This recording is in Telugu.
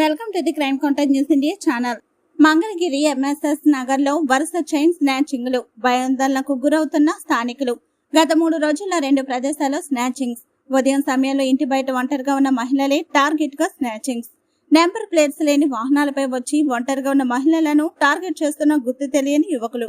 Welcome to the crime contact news India channel. Mangalagiri MSS నగర్లో వరుస చైన్ స్నాచింగ్లు భయాందోళనకు గురవుతున్న స్థానికులు. గత మూడు రోజుల్లో రెండు ప్రదేశాల్లో స్నాచింగ్స్. ఉదయం సమయంలో ఇంటి బయట ఒంటరిగా ఉన్న మహిళలే టార్గెట్గా స్నాచింగ్స్. నెంబర్ ప్లేట్స్ లేని వాహనాలపై వచ్చి ఒంటరిగా ఉన్న మహిళలను టార్గెట్ చేస్తున్న గుర్తు తెలియని యువకులు.